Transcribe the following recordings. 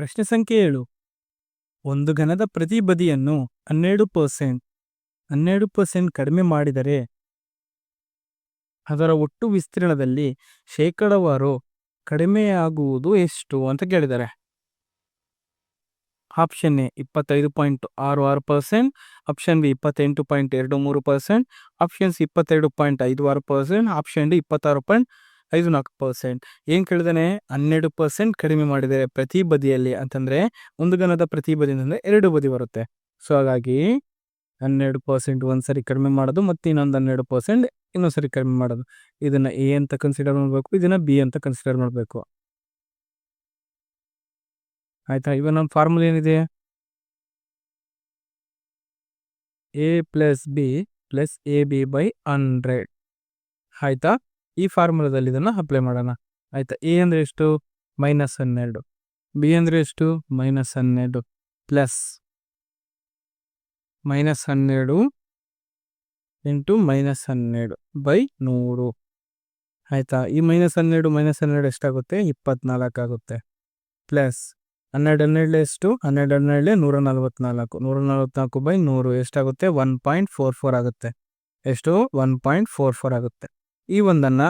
ಪ್ರಶ್ನೆ ಸಂಖ್ಯೆ ಏಳು. ಒಂದು ಘನದ ಪ್ರತಿ ಬದಿಯನ್ನು ಹನ್ನೆರಡು ಪರ್ಸೆಂಟ್ ಹನ್ನೆರಡು ಪರ್ಸೆಂಟ್ ಕಡಿಮೆ ಮಾಡಿದರೆ ಅದರ ಒಟ್ಟು ವಿಸ್ತೀರ್ಣದಲ್ಲಿ ಶೇಕಡವಾರು ಕಡಿಮೆಯಾಗುವುದು ಎಷ್ಟು ಅಂತ ಕೇಳಿದ್ದಾರೆ. ಆಪ್ಷನ್ ಎ ಇಪ್ಪತ್ತೈದು ಪಾಯಿಂಟ್ ಆರು ಆರು ಪರ್ಸೆಂಟ್, ಆಪ್ಷನ್ ಬಿ ಇಪ್ಪತ್ತೆಂಟು ಪಾಯಿಂಟ್ ಎರಡು ಮೂರು ಪರ್ಸೆಂಟ್, ಆಪ್ಷನ್ ಸಿ ಇಪ್ಪತ್ತೆರಡು ಪಾಯಿಂಟ್ ಐದು ಆರು ಪರ್ಸೆಂಟ್, ಆಪ್ಷನ್ ಡಿ ಇಪ್ಪತ್ತಾರು ಪಾಯಿಂಟ್ ಐದು ನಾಲ್ಕು ಪರ್ಸೆಂಟ್. ಏನು ಕೇಳಿದಾನೆ? ಹನ್ನೆರಡು ಪರ್ಸೆಂಟ್ ಕಡಿಮೆ ಮಾಡಿದರೆ ಪ್ರತಿ ಬದಿಯಲ್ಲಿ ಅಂತಂದರೆ ಒಂದು ಗಣದ ಪ್ರತಿ ಬದಿ ಅಂತಂದರೆ ಎರಡು ಬದಿ ಬರುತ್ತೆ. ಸೊ ಹಾಗಾಗಿ ಹನ್ನೆರಡು ಪರ್ಸೆಂಟ್ ಒಂದು ಸರಿ ಕಡಿಮೆ ಮಾಡೋದು ಮತ್ತು ಇನ್ನೊಂದು ಹನ್ನೆರಡು ಪರ್ಸೆಂಟ್ ಇನ್ನೊಂದು ಸರಿ ಕಡಿಮೆ ಮಾಡೋದು. ಇದನ್ನು ಎ ಅಂತ ಕನ್ಸಿಡರ್ ಮಾಡಬೇಕು, ಇದನ್ನು ಬಿ ಅಂತ ಕನ್ಸಿಡರ್ ಮಾಡಬೇಕು. ಆಯ್ತಾ? ಇವಾಗ ನಮ್ಮ ಫಾರ್ಮುಲಾ ಏನಿದೆ? A plus B plus A B by hundred ಆಯ್ತಾ? ಈ ಫಾರ್ಮುಲಾದಲ್ಲಿ ಇದನ್ನು ಅಪ್ಲೈ ಮಾಡೋಣ. ಆಯ್ತಾ? ಎ ಅಂದರೆ ಎಷ್ಟು? ಮೈನಸ್ ಹನ್ನೆರಡು. ಬಿ ಅಂದರೆ ಎಷ್ಟು? ಮೈನಸ್ ಹನ್ನೆರಡು ಪ್ಲಸ್ ಮೈನಸ್ ಹನ್ನೆರಡು ಇಂಟು ಮೈನಸ್ ಹನ್ನೆರಡು ಬೈ ನೂರು. ಆಯ್ತಾ? ಈ ಮೈನಸ್ ಹನ್ನೆರಡು ಮೈನಸ್ ಹನ್ನೆರಡು ಎಷ್ಟಾಗುತ್ತೆ? ಇಪ್ಪತ್ನಾಲ್ಕು ಆಗುತ್ತೆ. ಪ್ಲಸ್ ಹನ್ನೆರಡು ಹನ್ನೆರಡು ಎಷ್ಟು? ಹನ್ನೆರಡು ಹನ್ನೆರಡು ನೂರ ನಲ್ವತ್ನಾಲ್ಕು ನೂರ ನಲ್ವತ್ನಾಲ್ಕು ಬೈ ನೂರು ಎಷ್ಟಾಗುತ್ತೆ? ಒನ್ ಪಾಯಿಂಟ್ ಫೋರ್ ಫೋರ್ ಆಗುತ್ತೆ. ಎಷ್ಟು? ಒನ್ ಪಾಯಿಂಟ್ ಫೋರ್ ಫೋರ್ ಆಗುತ್ತೆ. ಈ ಒಂದನ್ನು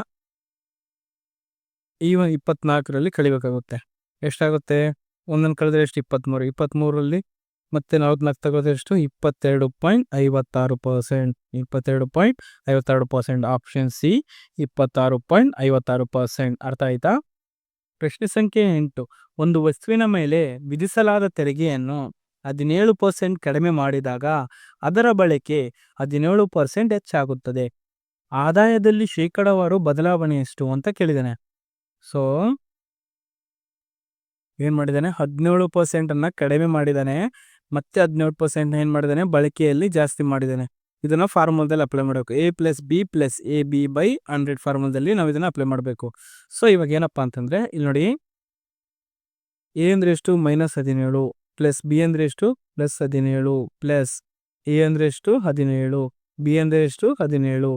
ಈ ಒಂದು ಇಪ್ಪತ್ನಾಲ್ಕರಲ್ಲಿ ಕಳಿಬೇಕಾಗುತ್ತೆ ಎಷ್ಟಾಗುತ್ತೆ? ಒಂದನ್ನು ಕಳೆದ್ರೆ ಎಷ್ಟು? ಇಪ್ಪತ್ತ್ಮೂರು ಇಪ್ಪತ್ತ್ಮೂರರಲ್ಲಿ ಮತ್ತೆ ನಲ್ವತ್ನಾಲ್ಕು ತಗೋದ್ರೆ ಎಷ್ಟು? ಇಪ್ಪತ್ತೆರಡು ಪಾಯಿಂಟ್ ಐವತ್ತಾರು ಪರ್ಸೆಂಟ್. ಇಪ್ಪತ್ತೆರಡು ಪಾಯಿಂಟ್ ಐವತ್ತಾರು ಪರ್ಸೆಂಟ್. ಆಪ್ಷನ್ ಸಿ, ಇಪ್ಪತ್ತಾರು ಪಾಯಿಂಟ್ ಐವತ್ತಾರು ಪರ್ಸೆಂಟ್. ಅರ್ಥ ಆಯ್ತಾ? ಪ್ರಶ್ನೆ ಸಂಖ್ಯೆ ಎಂಟು. ಒಂದು ವಸ್ತುವಿನ ಮೇಲೆ ವಿಧಿಸಲಾದ ತೆರಿಗೆಯನ್ನು ಹದಿನೇಳು ಪರ್ಸೆಂಟ್ ಕಡಿಮೆ ಮಾಡಿದಾಗ ಅದರ ಬಳಕೆ ಹದಿನೇಳು ಪರ್ಸೆಂಟ್ ಹೆಚ್ಚಾಗುತ್ತದೆ. ಆದಾಯದಲ್ಲಿ ಶೇಕಡವಾರು ಬದಲಾವಣೆ ಎಷ್ಟು ಅಂತ ಕೇಳಿದ್ದಾನೆ. ಸೊ ಏನು ಮಾಡಿದ್ದಾನೆ? ಹದಿನೇಳು ಪರ್ಸೆಂಟನ್ನು ಕಡಿಮೆ ಮಾಡಿದ್ದಾನೆ. ಮತ್ತೆ ಹದಿನೇಳು ಪರ್ಸೆಂಟ್ ಏನು ಮಾಡಿದ್ದಾನೆ? ಬಳಕೆಯಲ್ಲಿ ಜಾಸ್ತಿ ಮಾಡಿದ್ದಾನೆ. ಇದನ್ನು ಫಾರ್ಮುಲಾದಲ್ಲಿ ಅಪ್ಲೈ ಮಾಡಬೇಕು. A plus B plus A B by hundred ಫಾರ್ಮುಲಾದಲ್ಲಿ ನಾವು ಇದನ್ನು ಅಪ್ಲೈ ಮಾಡಬೇಕು. ಸೊ ಇವಾಗ ಏನಪ್ಪ ಅಂತಂದರೆ, ಇಲ್ಲಿ ನೋಡಿ. ಎ ಅಂದರೆ ಎಷ್ಟು? ಮೈನಸ್ ಹದಿನೇಳು ಪ್ಲಸ್ ಬಿ ಅಂದರೆ ಎಷ್ಟು? ಪ್ಲಸ್ ಹದಿನೇಳು ಪ್ಲಸ್ ಎ ಅಂದರೆ ಎಷ್ಟು? ಹದಿನೇಳು. ಬಿ ಅಂದರೆ ಎಷ್ಟು? ಹದಿನೇಳು.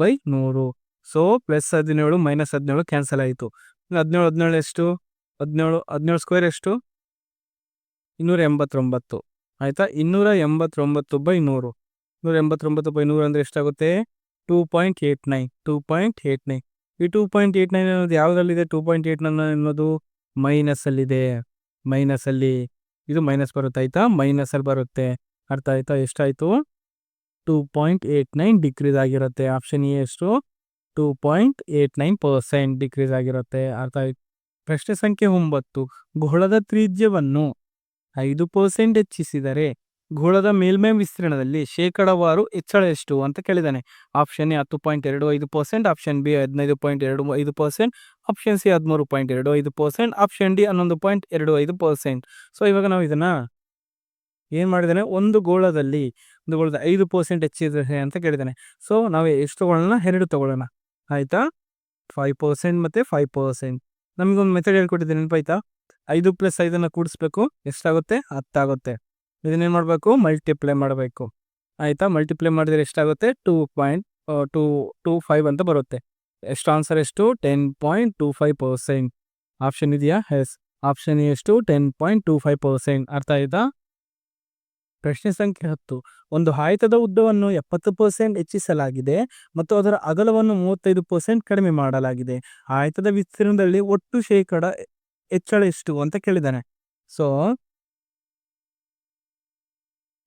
ಬೈ ನೂರು. ಸೊ ಪ್ಲಸ್ ಹದಿನೇಳು ಮೈನಸ್ ಹದಿನೇಳು ಕ್ಯಾನ್ಸಲ್ ಆಯಿತು. ಹದಿನೇಳು ಹದಿನೇಳು ಎಷ್ಟು? ಹದಿನೇಳು ಹದಿನೇಳು ಸ್ಕ್ವೇರ್ ಎಷ್ಟು? ಇನ್ನೂರ ಎಂಬತ್ತೊಂಬತ್ತು ಆಯಿತಾ? ಇನ್ನೂರ ಎಂಬತ್ತೊಂಬತ್ತು ಬೈ ನೂರು. ನೂರ ಎಂಬತ್ತೊಂಬತ್ತು ಬೈ ನೂರು ಅಂದರೆ ಎಷ್ಟಾಗುತ್ತೆ? Two point eight nine two point eight nine ಈ ಟೂ ಪಾಯಿಂಟ್ ಏಯ್ಟ್ ನೈನ್ ಅನ್ನೋದು ಯಾವುದರಲ್ಲಿದೆ? ಟೂ ಪಾಯಿಂಟ್ ಏಯ್ಟ್ ನೈನ್ ಅನ್ನೋದು ಮೈನಸಲ್ಲಿದೆ ಮೈನಸಲ್ಲಿ ಇದು ಮೈನಸ್ ಬರುತ್ತೆ, ಆಯಿತಾ? ಮೈನಸಲ್ಲಿ ಬರುತ್ತೆ. ಅರ್ಥ ಆಯ್ತಾ? ಎಷ್ಟಾಯಿತು? Two point eight nine decrease ಆಗಿರುತ್ತೆ. ಆಪ್ಷನ್ ಎ ಎಷ್ಟು two point eight nine percent decrease ಆಗಿರುತ್ತೆ. ಅರ್ಥ ಆಯ್ತು? ಪ್ರಶ್ನೆ ಸಂಖ್ಯೆ ಒಂಬತ್ತು. ಗೋಳದ ತ್ರಿಜ್ಯವನ್ನು ಐದು ಪರ್ಸೆಂಟ್ ಹೆಚ್ಚಿಸಿದರೆ ಗೋಳದ ಮೇಲ್ಮೈ ವಿಸ್ತೀರ್ಣದಲ್ಲಿ ಶೇಕಡವಾರು ಹೆಚ್ಚಳ ಎಷ್ಟು ಅಂತ ಕೇಳಿದ್ದಾನೆ. ಆಪ್ಷನ್ ಎ ಹತ್ತು ಪಾಯಿಂಟ್ ಎರಡು ಐದು ಪರ್ಸೆಂಟ್ ಆಪ್ಷನ್ ಬಿ ಹದಿನೈದು ಪಾಯಿಂಟ್ ಎರಡು ಐದು ಪರ್ಸೆಂಟ್ ಆಪ್ಷನ್ ಸಿ ಹದಿಮೂರು ಪಾಯಿಂಟ್ ಎರಡು ಐದು ಪರ್ಸೆಂಟ್ ಆಪ್ಷನ್ ಡಿ ಹನ್ನೊಂದು ಪಾಯಿಂಟ್ ಎರಡು ಐದು ಪರ್ಸೆಂಟ್ ಸೊ ಇವಾಗ ನಾವು ಇದನ್ನು ಏನು ಮಾಡಿದ್ದಾನೆ? ಒಂದು ಗೋಳದಲ್ಲಿ, ಒಂದು ಗೋಳದ ಐದು ಪರ್ಸೆಂಟ್ ಹೆಚ್ಚಿದ್ರೆ ಅಂತ ಕೇಳಿದ್ದಾನೆ. ಸೊ ನಾವು ಎಷ್ಟು ತಗೊಳ್ಳೋಣ? ಎರಡು ತಗೊಳ್ಳೋಣ. ಆಯಿತಾ? ಫೈವ್ ಪರ್ಸೆಂಟ್ ಮತ್ತು ಫೈವ್ ಪರ್ಸೆಂಟ್ ನಮಗೊಂದು ಮೆಥಡ್ ಹೇಳ್ಕೊಟ್ಟಿದ್ದೆ ನೆನಪಾಯ್ತಾ? ಐದು ಪ್ಲಸ್ ಐದನ್ನು ಕೂಡಿಸ್ಬೇಕು. ಎಷ್ಟಾಗುತ್ತೆ? ಹತ್ತಾಗುತ್ತೆ ಇದನ್ನೇನು ಮಾಡಬೇಕು? ಮಲ್ಟಿಪ್ಲೈ ಮಾಡಬೇಕು. ಆಯಿತಾ? ಮಲ್ಟಿಪ್ಲೈ ಮಾಡಿದರೆ ಎಷ್ಟಾಗುತ್ತೆ? Two point two two five ಅಂತ ಬರುತ್ತೆ. ಎಷ್ಟು ಆನ್ಸರ್ ಎಷ್ಟು? Ten point two five percent option ಇದೆಯಾ? ಎಸ್ ಆಪ್ಷನ್ ಎಷ್ಟು? Ten point two five percent ಅರ್ಥ ಆಯ್ತಾ? ಪ್ರಶ್ನೆ ಸಂಖ್ಯೆ ಹತ್ತು. ಒಂದು ಆಯತದ ಉದ್ದವನ್ನು ಎಪ್ಪತ್ತು ಪರ್ಸೆಂಟ್ ಹೆಚ್ಚಿಸಲಾಗಿದೆ ಮತ್ತು ಅದರ ಅಗಲವನ್ನು ಮೂವತ್ತೈದು ಪರ್ಸೆಂಟ್ ಕಡಿಮೆ ಮಾಡಲಾಗಿದೆ. ಆಯತದ ವಿಸ್ತೀರ್ಣದಲ್ಲಿ ಒಟ್ಟು ಶೇಕಡ ಹೆಚ್ಚಳ ಎಷ್ಟು ಅಂತ ಕೇಳಿದ್ದಾನೆ ಸೊ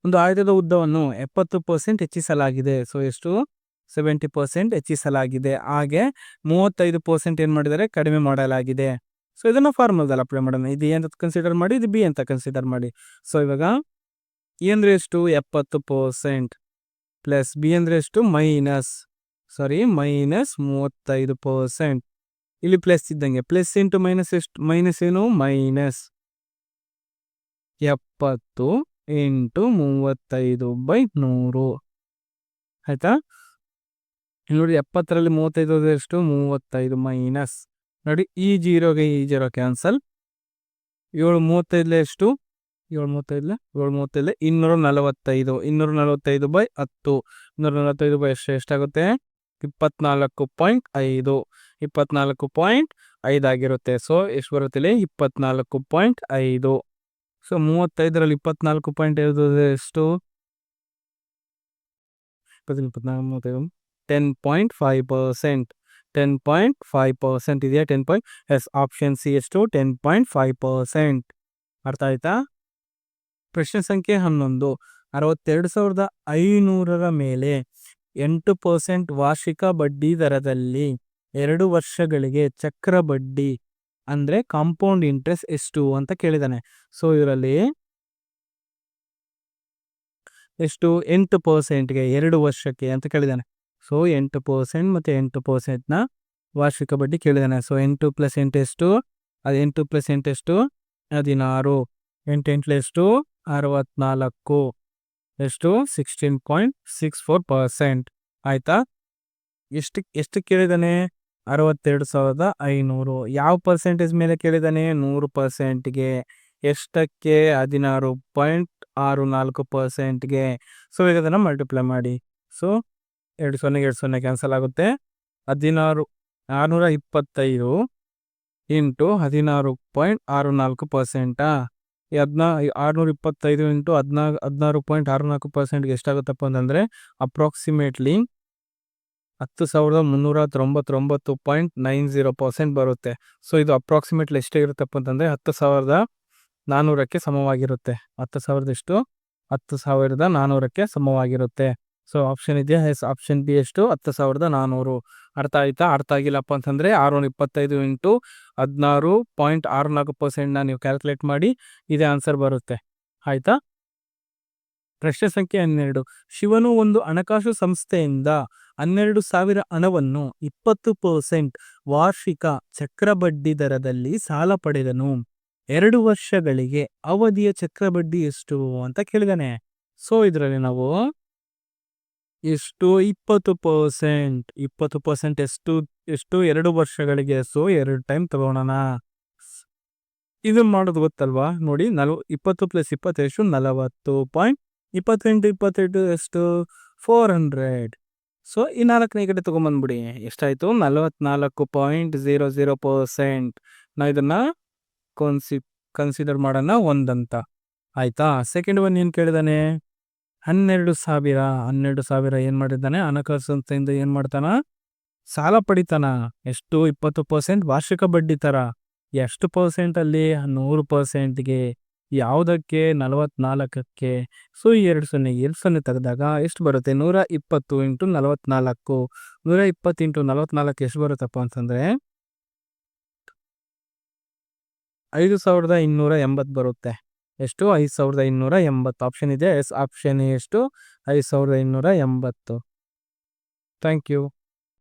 ಒಂದು ಆಯತದ ಉದ್ದವನ್ನು ಎಪ್ಪತ್ತು ಪರ್ಸೆಂಟ್ ಹೆಚ್ಚಿಸಲಾಗಿದೆ. ಸೊ ಎಷ್ಟು? ಸೆವೆಂಟಿ ಪರ್ಸೆಂಟ್ ಹೆಚ್ಚಿಸಲಾಗಿದೆ. ಹಾಗೆ ಮೂವತ್ತೈದು ಪರ್ಸೆಂಟ್ ಏನು ಮಾಡಿದರೆ ಕಡಿಮೆ ಮಾಡಲಾಗಿದೆ. ಸೊ ಇದನ್ನು ಫಾರ್ಮುಲಾದಲ್ಲಿ ಅಪ್ಲೈ ಮಾಡೋಣ. ಇದು ಅಂತ ಕನ್ಸಿಡರ್ ಮಾಡಿ, ಇದು ಬಿ ಅಂತ ಕನ್ಸಿಡರ್ ಮಾಡಿ. ಸೊ ಇವಾಗ ಎ ಅಂದರೆ ಎಷ್ಟು? ಎಪ್ಪತ್ತು ಪರ್ಸೆಂಟ್ ಪ್ಲಸ್ ಬಿ ಅಂದರೆ ಎಷ್ಟು? ಮೈನಸ್ ಸಾರಿ ಮೈನಸ್ ಮೂವತ್ತೈದು ಪರ್ಸೆಂಟ್ ಇಲ್ಲಿ ಪ್ಲಸ್ ಇದ್ದಂಗೆ. ಪ್ಲಸ್ ಇಂಟು ಮೈನಸ್ ಎಷ್ಟು? ಮೈನಸ್ ಏನು? ಮೈನಸ್ ಎಪ್ಪತ್ತು ಎಂಟು ಮೂವತ್ತೈದು ಬೈ ನೂರು. ಆಯಿತಾ? ನೋಡಿ ಎಪ್ಪತ್ತರಲ್ಲಿ ಮೂವತ್ತೈದು ಎಷ್ಟು? ಮೂವತ್ತೈದು ಮೈನಸ್ ನೋಡಿ ಈ ಜೀರೋಗೆ ಈ ಜೀರೋ ಕ್ಯಾನ್ಸಲ್ ಏಳು ಮೂವತ್ತೈದಲೇ ಎಷ್ಟು? ಏಳು ಮೂವತ್ತೈದಲೆ ಏಳು ಮೂವತ್ತೈದಲೆ ಇನ್ನೂರ ನಲವತ್ತೈದು ಇನ್ನೂರ ನಲವತ್ತೈದು ಬೈ ಹತ್ತು ಇನ್ನೂರ ನಲವತ್ತೈದು ಬೈ ಎಷ್ಟು ಎಷ್ಟಾಗುತ್ತೆ ಇಪ್ಪತ್ನಾಲ್ಕು ಪಾಯಿಂಟ್ ಐದು ಇಪ್ಪತ್ನಾಲ್ಕು ಪಾಯಿಂಟ್ ಐದಾಗಿರುತ್ತೆ ಸೊ ಎಷ್ಟು ಬರುತ್ತೆ ಇಲ್ಲಿ ಇಪ್ಪತ್ನಾಲ್ಕು ಪಾಯಿಂಟ್ ಐದು ಸೊ ಮೂವತ್ತೈದರಲ್ಲಿ ಇಪ್ಪತ್ನಾಲ್ಕು ಪಾಯಿಂಟ್ ಇರೋದು ಎಷ್ಟು ಇಪ್ಪತ್ನಾಲ್ಕು ಮೂವತ್ತೈದು ten point five percent ten point five percent ಇದೆಯಾ ten point yes option C ಎಷ್ಟು ಟೆನ್ ಪಾಯಿಂಟ್ ಫೈವ್ ಪರ್ಸೆಂಟ್ ಅರ್ಥ ಆಯ್ತಾ ಪ್ರಶ್ನೆ ಸಂಖ್ಯೆ ಹನ್ನೊಂದು. ಅರವತ್ತೆರಡು ಸಾವಿರದ ಐನೂರರ ಮೇಲೆ ಎಂಟು ಪರ್ಸೆಂಟ್ ವಾರ್ಷಿಕ ಬಡ್ಡಿ ದರದಲ್ಲಿ ಎರಡು ವರ್ಷಗಳಿಗೆ ಚಕ್ರ ಬಡ್ಡಿ ಅಂದ್ರೆ ಕಾಂಪೌಂಡ್ ಇಂಟ್ರೆಸ್ಟ್ ಎಷ್ಟು ಅಂತ ಕೇಳಿದಾನೆ. ಸೊ ಇದರಲ್ಲಿ ಎಷ್ಟು? ಎಂಟು ಪರ್ಸೆಂಟ್ಗೆ ಎರಡು ವರ್ಷಕ್ಕೆ ಅಂತ ಕೇಳಿದಾನೆ. ಸೊ ಎಂಟು ಪರ್ಸೆಂಟ್ ಮತ್ತೆ ಎಂಟು ಪರ್ಸೆಂಟ್ನ ವಾರ್ಷಿಕ ಬಡ್ಡಿ ಕೇಳಿದಾನೆ. ಸೊ ಎಂಟು ಪ್ಲಸ್ ಎಂಟು ಎಷ್ಟು? ಅದು ಎಂಟು ಪ್ಲಸ್ ಎಂಟು ಎಷ್ಟು? ಹದಿನಾರು. ಎಂಟು ಎಂಟ್ಲು ಎಷ್ಟು? ಅರವತ್ನಾಲ್ಕು. ಎಷ್ಟು? Sixteen point six four percent. ಆಯಿತಾ? ಎಷ್ಟು ಎಷ್ಟು ಕೇಳಿದಾನೆ? ಅರವತ್ತೆರಡು ಸಾವಿರದ ಐನೂರು. ಯಾವ ಪರ್ಸೆಂಟೇಜ್ ಮೇಲೆ ಕೇಳಿದಾನೆ? ನೂರು ಪರ್ಸೆಂಟ್ಗೆ. ಎಷ್ಟಕ್ಕೆ? ಹದಿನಾರು ಪಾಯಿಂಟ್ ಆರು ನಾಲ್ಕು ಪರ್ಸೆಂಟ್ಗೆ. ಸೊ ಈಗ ಅದನ್ನು ಮಲ್ಟಿಪ್ಲೈ ಮಾಡಿ. ಸೊ ಎರಡು ಸೊನ್ನೆಗೆ, ಎರಡು ಸೊನ್ನೆ ಕ್ಯಾನ್ಸಲ್ ಆಗುತ್ತೆ. ಹದಿನಾರು, ಆರುನೂರ ಇಪ್ಪತ್ತೈದು ಇಂಟು ಹದಿನಾರು ಪಾಯಿಂಟ್ ಆರು ನಾಲ್ಕು ಪರ್ಸೆಂಟಾ? ಹದಿನಾ, ಆರುನೂರ ಇಪ್ಪತ್ತೈದು ಇಂಟು ಹದಿನಾ, ಹದಿನಾರು ಪಾಯಿಂಟ್ ಆರು ನಾಲ್ಕು ಪರ್ಸೆಂಟ್ಗೆ ಎಷ್ಟಾಗುತ್ತಪ್ಪ ಅಂತಂದರೆ ಅಪ್ರಾಕ್ಸಿಮೇಟ್ಲಿ ಹತ್ತು ಸಾವಿರದ ಮುನ್ನೂರ ತೊಂಬತ್ತೊಂಬತ್ತು ಪಾಯಿಂಟ್ ನೈನ್ ಜೀರೋ ಪರ್ಸೆಂಟ್ ಬರುತ್ತೆ. ಸೊ, ಇದು ಅಪ್ರಾಕ್ಸಿಮೇಟ್ಲಿ ಎಷ್ಟೇ ಇರುತ್ತಪ್ಪ ಅಂತಂದರೆ ಹತ್ತು ಸಾವಿರದ ನಾನ್ನೂರಕ್ಕೆ ಸಮವಾಗಿರುತ್ತೆ. ಹತ್ತು ಸಾವಿರದ ಎಷ್ಟು? ಹತ್ತು ಸಾವಿರದ ನಾನ್ನೂರಕ್ಕೆ ಸಮವಾಗಿರುತ್ತೆ. ಸೊ ಆಪ್ಷನ್ ಇದೆಯಾ ಎಸ್ ಆಪ್ಷನ್ ಬಿ ಎಷ್ಟು? ಹತ್ತು ಸಾವಿರದ ನಾನ್ನೂರು ಅರ್ಥ ಆಯ್ತಾ? ಅರ್ಥ ಆಗಿಲ್ಲಪ್ಪ ಅಂತಂದರೆ ಆರುನೂರ ಇಪ್ಪತ್ತೈದು ಇಂಟು ಹದಿನಾರು ಪಾಯಿಂಟ್ ಆರು ನಾಲ್ಕು ಪರ್ಸೆಂಟ್ನ ನೀವು ಕ್ಯಾಲ್ಕುಲೇಟ್ ಮಾಡಿ ಇದೇ ಆನ್ಸರ್ ಬರುತ್ತೆ. ಆಯ್ತಾ? ಪ್ರಶ್ನೆ ಸಂಖ್ಯೆ ಹನ್ನೆರಡು. ಶಿವನು ಒಂದು ಹಣಕಾಸು ಸಂಸ್ಥೆಯಿಂದ ಹನ್ನೆರಡು ಸಾವಿರ ಹಣವನ್ನು ಇಪ್ಪತ್ತು ಪರ್ಸೆಂಟ್ ವಾರ್ಷಿಕ ಚಕ್ರಬಡ್ಡಿ ದರದಲ್ಲಿ ಸಾಲ ಪಡೆದನು. ಎರಡು ವರ್ಷಗಳಿಗೆ ಅವಧಿಯ ಚಕ್ರಬಡ್ಡಿ ಎಷ್ಟು ಅಂತ ಕೇಳಿದಾನೆ. ಸೊ, ಇದರಲ್ಲಿ ನಾವು ಎಷ್ಟು ಇಪ್ಪತ್ತು ಪರ್ಸೆಂಟ್ ಇಪ್ಪತ್ತು ಪರ್ಸೆಂಟ್ ಎಷ್ಟು ಎಷ್ಟು ಎರಡು ವರ್ಷಗಳಿಗೆ ಸೊ ಎರಡು ಟೈಮ್ ತಗೋಣ ಇದು ಮಾಡೋದು ಗೊತ್ತಲ್ವಾ? ನೋಡಿ ನಲ್ವ ಇಪ್ಪತ್ತು ಪ್ಲಸ್ ಇಪ್ಪತ್ತೆಷ್ಟು ನಲವತ್ತು ಪಾಯಿಂಟ್ ಇಪ್ಪತ್ತೆಂಟು ಇಪ್ಪತ್ತೆಂಟು ಎಷ್ಟು? Four hundred. ಸೊ, ಈ ನಾಲ್ಕನೇ ಕಡೆ ತೊಗೊಂಬಂದ್ಬಿಡಿ. ಎಷ್ಟಾಯಿತು? ನಲವತ್ನಾಲ್ಕು ಪಾಯಿಂಟ್ ಝೀರೋ ಝೀರೋ ಪರ್ಸೆಂಟ್. ನಾ ಇದನ್ನ ಕನ್ಸಿ, ಕನ್ಸಿಡರ್ ಮಾಡೋಣ ಒಂದಂತ. ಆಯಿತಾ? ಸೆಕೆಂಡ್ ಒನ್ ಏನು ಕೇಳಿದಾನೆ? ಹನ್ನೆರಡು ಸಾವಿರ ಹನ್ನೆರಡು ಸಾವಿರ ಏನು ಮಾಡಿದ್ದಾನೆ? ಹಣಕಾಸು ಸಂಸ್ಥೆಯಿಂದ ಏನು ಮಾಡ್ತಾನ? ಸಾಲ ಪಡಿತಾನ. ಎಷ್ಟು ಇಪ್ಪತ್ತು ಪರ್ಸೆಂಟ್ ವಾರ್ಷಿಕ ಬಡ್ಡಿ ಥರ ಎಷ್ಟು ಪರ್ಸೆಂಟಲ್ಲಿ ನೂರು ಪರ್ಸೆಂಟ್ಗೆ ಯಾವುದಕ್ಕೆ? ನಲವತ್ನಾಲ್ಕಕ್ಕೆ. ಸೊ ಎರಡು ಸೊನ್ನೆ ಎರಡು ಸೊನ್ನೆ ತೆಗೆದಾಗ ಎಷ್ಟು ಬರುತ್ತೆ? ನೂರ ಇಪ್ಪತ್ತು ಇಂಟು ನಲವತ್ನಾಲ್ಕು. ನೂರ ಇಪ್ಪತ್ತು ಇಂಟು ನಲವತ್ನಾಲ್ಕು ಎಷ್ಟು ಬರುತ್ತಪ್ಪ ಅಂತಂದರೆ ಐದು ಸಾವಿರದ ಇನ್ನೂರ ಎಂಬತ್ತು ಬರುತ್ತೆ. ಎಷ್ಟು? ಐದು ಸಾವಿರದ ಇನ್ನೂರ ಎಂಬತ್ತು. ಆಪ್ಷನ್ ಇದೆ. ಎಸ್ ಆಪ್ಷನ್ ಎಷ್ಟು? ಐದು ಸಾವಿರದ ಇನ್ನೂರ ಎಂಬತ್ತು. Thank you